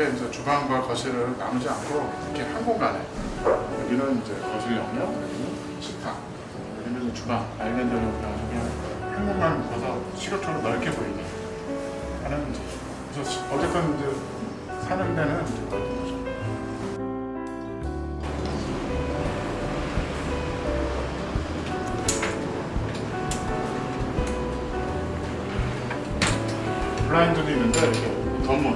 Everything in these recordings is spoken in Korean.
이게 이제 주방과 거실을 나누지 않고 이렇게 한 공간에 여기는 이제 거실 영역, 여기는 식탁, 여기는 이제 주방, 아일랜드용이랑 그냥 한 공간을 묶어서 시각적으로 넓게 보이게 하는 이제 어쨌든 이제 사는 데는 이제 넓은 거죠. 블라인드도 있는데 이렇게 덧문,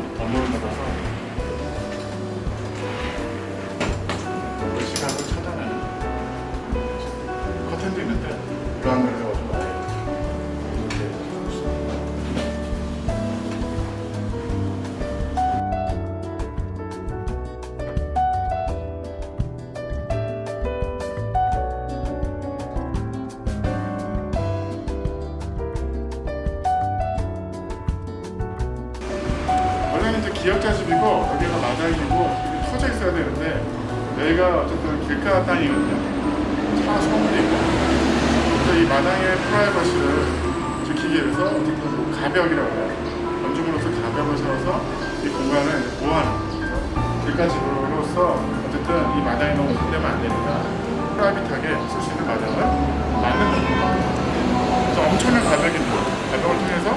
있어야 되는데 여기가 어쨌든 길가 땅이거든요. 차 있고 그래서 이 마당의 프라이버시를 지키기 위해서 어쨌든 뭐 가벽이라고 해요. 건축물로서 가벽을 세워서 이 공간을 보호하는. 길가 집으로서 어쨌든 이 마당이 너무 오픈되면 안 되니까 프라이빗하게 쓸 수 있는 마당을 만든 겁니다. 그래서 엄청난 가벽인데 가벽을 통해서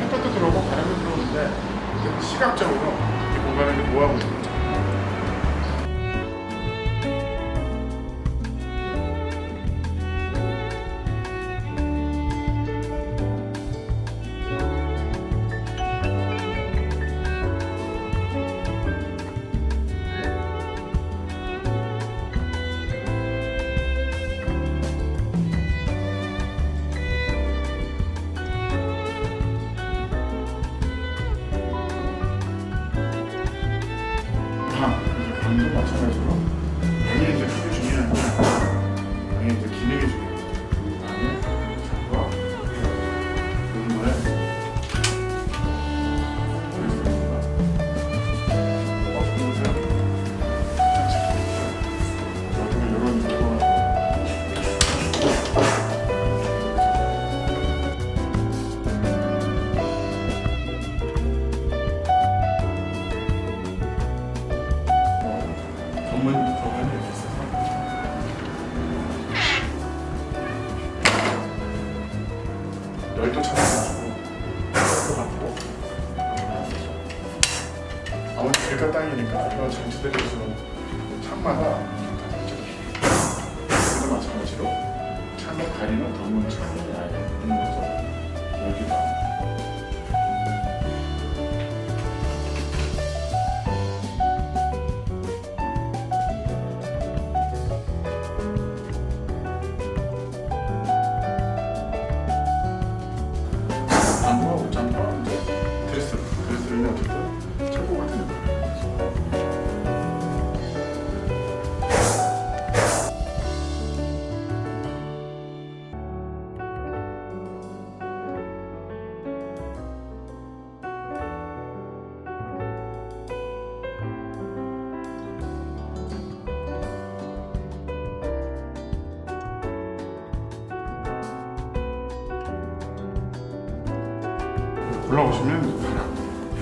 햇볕도 들어오고 바람도 들어오는데 시각적으로 이 공간을 보호하고 있는 땅이니까 이런 장치들이 지금 창마다. 여기도 마찬가지로 창을 가리는 덮는 창이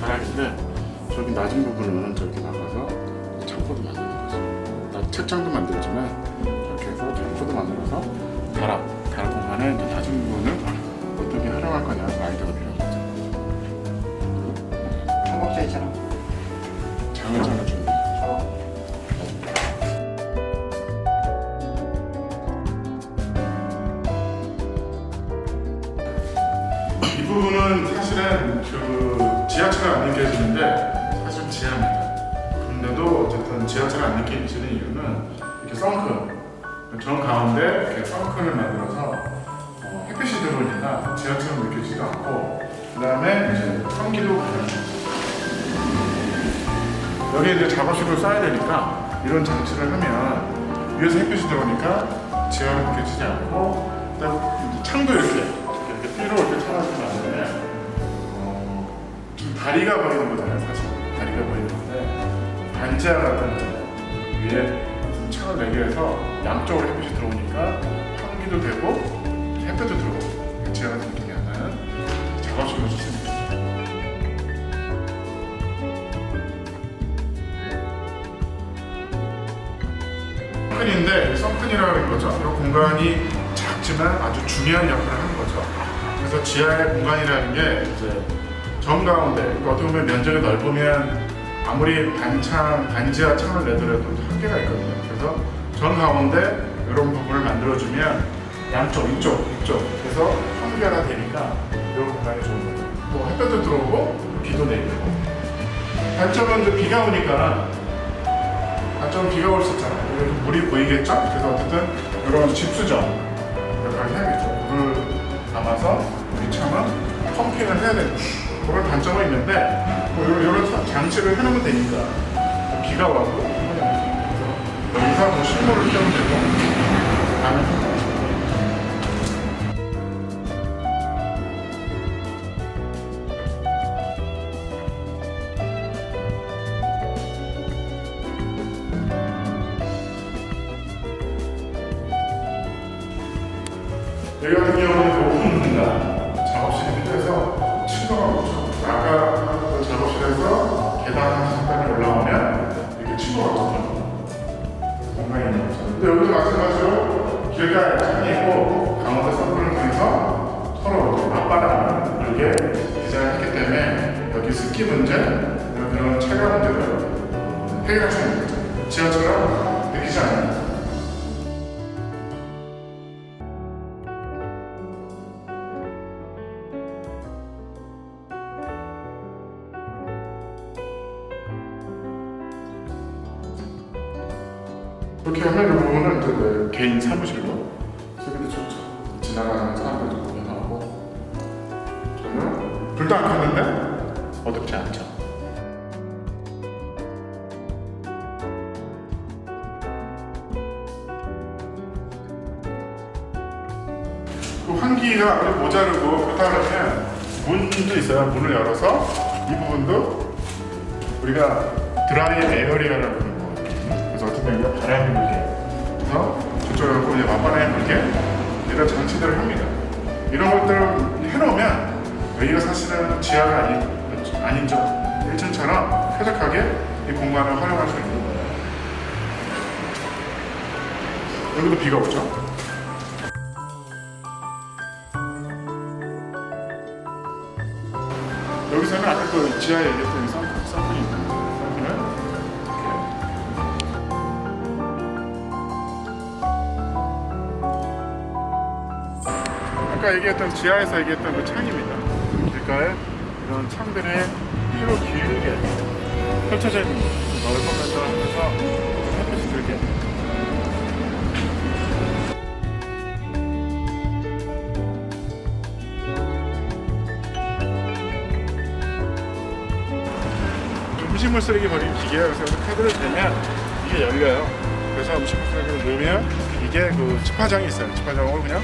바닥, 바닥인데 저기 낮은 부분은 저렇게 나가서 창고도 만드는 거죠. 나 책장도 만들지만 저렇게 해서 창고도 만들어서 다락, 다락 공간에 이제 낮은 부분을 어떻게 활용할 거냐 아이디어가 필요한 거죠. 청국장처럼 장을 장을 준비. 이 부분은 사실은 그 지하철을 안 느껴지는데 사실 지하입니다. 근데도 어쨌든 지하철을 안 느껴지는 이유는 이렇게 썬크 정 가운데 이렇게 썬크를 만들어서 어, 햇빛이 들어오니까 지하철은 느껴지지도 않고 그 다음에 이제 환기도 가능해요. 여기 이제 작업실을 써야 되니까 이런 장치를 하면 위에서 햇빛이 들어오니까 지하를 느껴지지 않고 이제 창도 이렇게 이렇게 나는데 어, 좀 다리가 보이는 거잖아요, 사실. 다리가 보이는 건데 네. 반지하 같은 위에 층을 매개해서 양쪽으로 햇빛이 들어오니까 환기도 되고 햇볕도 들어오고 지하 같은 느낌이 안 나는 작업실로 좋습니다. 썸튼이라는 거죠. 이 공간이 작지만 아주 중요한 역할을 하는 거죠. 그래서 지하의 공간이라는 게 이제 정 가운데 그러니까 어떻게 보면 면적이 넓으면 아무리 반창 반지하 창을 내더라도 한계가 있거든요. 그래서 정 가운데 이런 부분을 만들어주면 양쪽 이쪽 이쪽 그래서 다 되니까 이런 공간이 좋은 거죠. 또 햇볕도 들어오고 비도 내리고 단점은 이제 비가 오니까 단점은 비가 올 수 있잖아요. 물이 보이겠죠? 그래서 어쨌든 이런 집수정 역할을 해야겠죠. 물을 담아서 우리 창은 펌핑을 해야 되는 그런 단점은 있는데 뭐 이런, 이런 장치를 해놓으면 되니까 비가 와도. 그래서 여기서 뭐 식물을 떼면 되고 다음 근데 여기도 마찬가지로 길가에 창이 있고 강원도 선풀을 통해서 서로 이렇게 맞바람을 불게 디자인했기 때문에 여기 습기 문제, 그런 체감 문제를 해결할 수 있는 거죠. 지하처럼 느끼지 않는 그렇게 하면 이 부분은 이제 내 개인 사무실로 쓰기도 좋죠. 지나가는 사람들도 구경하고 저는 불도 안 켰는데 어둡지 않죠. 그 환기가 아무리 모자르고 그렇다 그러면 문도 있어요. 문을 열어서 이 부분도 우리가 드라이 에어리어라고 보면 바람이 불게 그래서 저쪽으로 이제 맞바람이 불게 이런 장치들을 합니다. 이런 것들을 해놓으면 여기가 사실은 지하가 아닌, 아닌죠. 1층처럼 쾌적하게 이 공간을 활용할 수 있는 거예요. 여기도 비가 오죠. 여기서는 아까 그 지하에 얘기했던 아까 얘기했던 지하에서 얘기했던 그 창입니다. 길가에 이런 창들이 휘로 길게 펼쳐져 있는. 넓으면서 하면서 햇빛이 들게. 음식물 쓰레기 버리는 기계가 그래서 카드를 대면 이게 열려요. 그래서 음식물 쓰레기를 넣으면 이게 그 집화장이 있어요. 집화장으로 그냥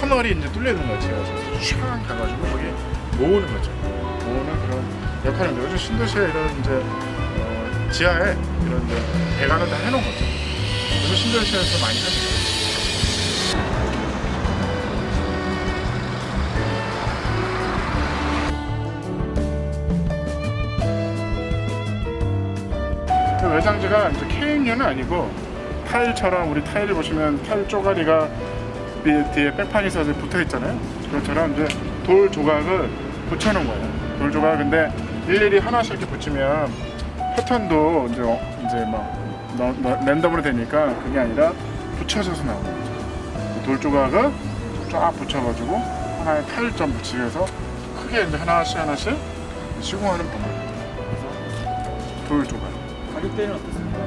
터널이 이제 뚫려 있는 거지. 그래서 쫙 가가지고 거기 모으는 거죠. 모으는 그런 역할을 해요. 요즘 신도시에 이런 이제 어, 지하에 이런 이제 배관을 다 해놓은 거죠. 그래서 신도시에서 많이 하죠. 그 외장재가 이제 K류는 아니고 타일처럼 우리 타일을 보시면 타일 쪼가리가 뒤- 뒤에 백판이 있어서 붙어 있잖아요. 그것처럼 이제 돌 조각을 붙여놓은 거예요. 돌 조각 근데 일일이 하나씩 이렇게 붙이면 패턴도 이제 어- 이제 막 너- 너- 랜덤으로 되니까 그게 아니라 붙여져서 나오는 거죠. 그돌 조각을 쫙 붙여가지고 하나의 타일점 붙이기 위해서 크게 이제 하나씩 하나씩 시공하는 방법. 그래서 돌 조각. 가격대는 어떻습니까?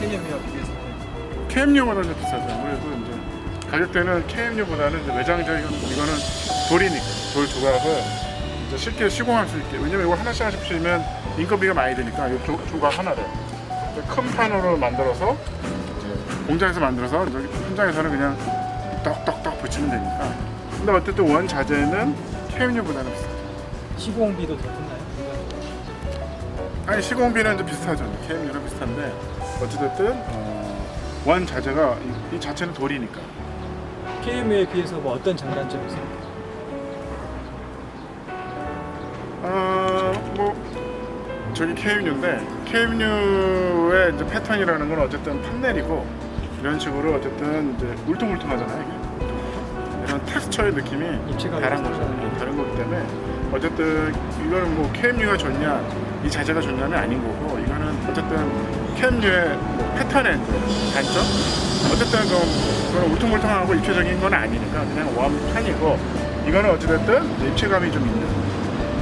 캐니언미와 비교했을 때 KMU보다 좀 비싸죠. 아무래도 이제 가격대는 KMU보다는 외장재 이건, 이거는 돌이니까 돌 조각을 이제 쉽게 시공할 수 있게. 왜냐면 이거 하나씩 하나씩 붙이면 인건비가 많이 드니까 이 조, 조각 하나를 큰 판으로 만들어서 공장에서 만들어서 여기 현장에서는 그냥 떡떡떡 붙이면 되니까. 근데 어쨌든 원 자재는 KMU보다는 비싸죠. 시공비도 더 드나요? 아니 시공비는 이제 비슷하죠. KMU랑 비슷한데 어찌됐든 어, 원 자재가 이, 이 자체는 돌이니까. KM에 비해서 뭐 어떤 장단점이 있습니까? 어, 뭐 저기 KMU인데 KMU의 이제 패턴이라는 건 어쨌든 판넬이고 이런 식으로 어쨌든 이제 울퉁불퉁하잖아요. 이게. 이런 텍스처의 느낌이 입체감이 다른 거죠. 있어요. 네, 다른 거기 때문에 어쨌든 이거는 뭐 KMU가 좋냐, 이 자재가 좋냐는 아닌 거고 이거는 어쨌든 KMU의 뭐 패턴의 이제 단점. 어쨌든 좀 그건 울퉁불퉁하고 입체적인 건 아니니까 그냥 원판이고 이거는 어찌됐든 이제 입체감이 좀 있는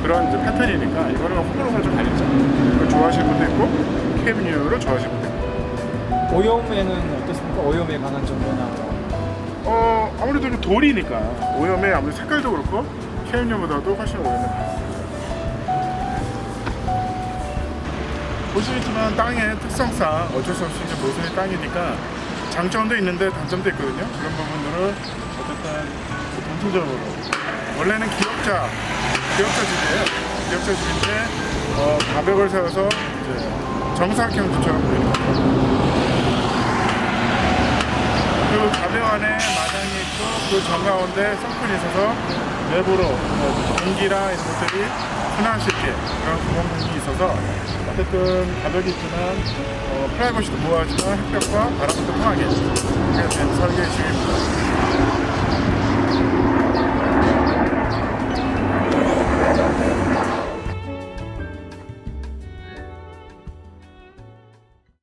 그런 이제 패턴이니까 이거는 호불호가 좀 갈리죠. 이걸 좋아하시는 분도 있고 KMU를 좋아하시는 분도 있고. 오염에는 어떻습니까? 오염에 관한 정보나 어 아무래도 좀 돌이니까 오염에 아무래도 색깔도 그렇고 KMU보다도 훨씬 오염에 강해요. 보시겠지만 땅의 특성상 어쩔 수 없이 이제 모순의 땅이니까 장점도 있는데 단점도 있거든요. 그런 부분들을 어쨌든 전체적으로 원래는 기역자 기역자 집이에요. 기역자 집인데 어, 가벽을 세워서 이제 정사각형 구조를 보이는 거죠. 그 가벽 안에 있고 그 정가운데 썬큰이 있어서 내부로 뭐 공기랑 이런 것들이 있게 그런 구멍 공이 있어서 어쨌든 가벽이 있지만 어, 프라이버시도 보호하지만 햇볕과 바람도 통하게 그렇게 된 설계식입니다.